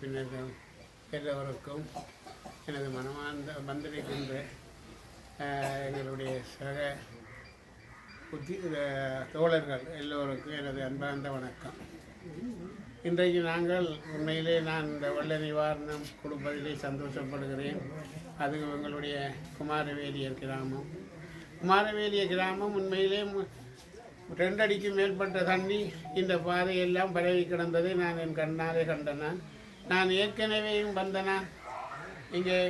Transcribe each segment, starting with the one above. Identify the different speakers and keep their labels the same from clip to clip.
Speaker 1: பின்னர் எல்லோருக்கும் எனது மனமார்ந்த வந்திருக்கின்ற எங்களுடைய சக புத்தி தோழர்கள் எல்லோருக்கும் எனது அன்பார்ந்த வணக்கம். இன்றைக்கு நாங்கள் உண்மையிலே நான் இந்த வெள்ள நிவாரணம் கொடுப்பதிலே சந்தோஷப்படுகிறேன். அது எங்களுடைய குமாரவேலிய கிராமம். குமாரவேலிய கிராமம் உண்மையிலே ரெண்டடிக்கு மேற்பட்ட தண்ணி இந்த பாதையெல்லாம் பரவி கிடந்ததை நான் என் கண்ணாலே கண்டனான். நான் ஏற்கனவேயும் வந்தனான். இங்கே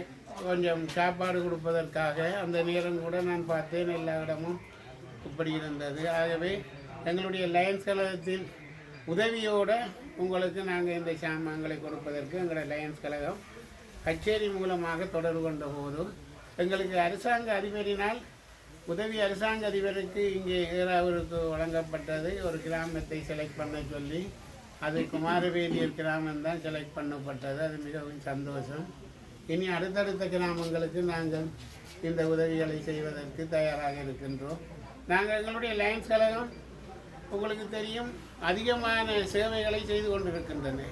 Speaker 1: கொஞ்சம் சாப்பாடு கொடுப்பதற்காக அந்த நேரம் கூட நான் பார்த்தேன் எல்லா இடமும் இப்படி இருந்தது. ஆகவே எங்களுடைய லயன்ஸ் கழகத்தில் உதவியோடு உங்களுக்கு நாங்கள் இந்த சாமான்களை கொடுப்பதற்கு எங்களுடைய லயன்ஸ் கழகம் கச்சேரி மூலமாக தொடர்பு கொண்ட போது எங்களுக்கு அரசாங்க அதிபரினால் உதவி அரசாங்க அதிபருக்கு இங்கே ஏறாவிற்கு வழங்கப்பட்டது. ஒரு கிராமத்தை செலக்ட் பண்ண சொல்லி அது குமாரவேலியர் கிராமம் தான் செலக்ட் பண்ணப்பட்டது. அது மிகவும் சந்தோஷம். இனி அடுத்தடுத்த கிராமங்களுக்கு நாங்கள் இந்த உதவிகளை செய்வதற்கு தயாராக இருக்கின்றோம். நாங்கள் எங்களுடைய லயன்ஸ் கழகம் உங்களுக்கு தெரியும் அதிகமான சேவைகளை செய்து கொண்டிருக்கின்றன.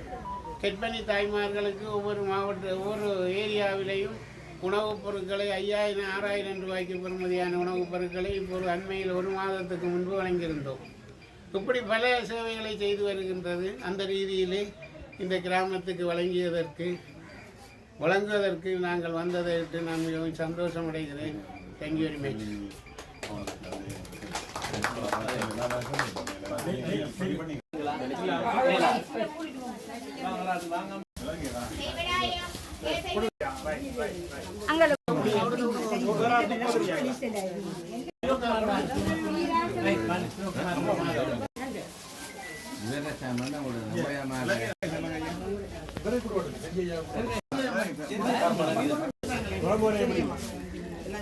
Speaker 1: கெட்பணி தாய்மார்களுக்கு ஒவ்வொரு மாவட்ட ஒவ்வொரு ஏரியாவிலையும் உணவுப் பொருட்களை ஐயாயிரம் ஆறாயிரம் ரூபாய்க்கு பெறுமதியான உணவுப் பொருட்களை இப்போது அண்மையில் ஒரு மாதத்துக்கு முன்பு வழங்கியிருந்தோம். இப்படி பல சேவைகளை செய்து வருகின்றது. அந்த ரீதியிலே இந்த கிராமத்துக்கு வழங்கியதற்கு வழங்குவதற்கு நாங்கள் வந்ததை விட்டு நான் மிகவும் சந்தோஷம் அடைகிறேன் தேங்க்யூ வெரி மச்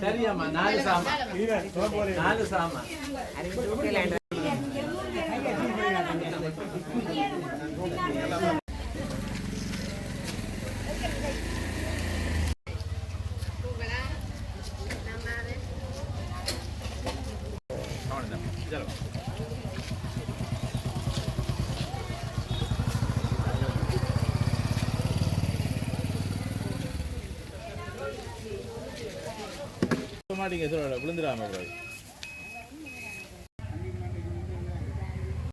Speaker 2: சரியம்மா நாலு சாமா நாலு சாமா மாட்டீங்க விழுந்துடாம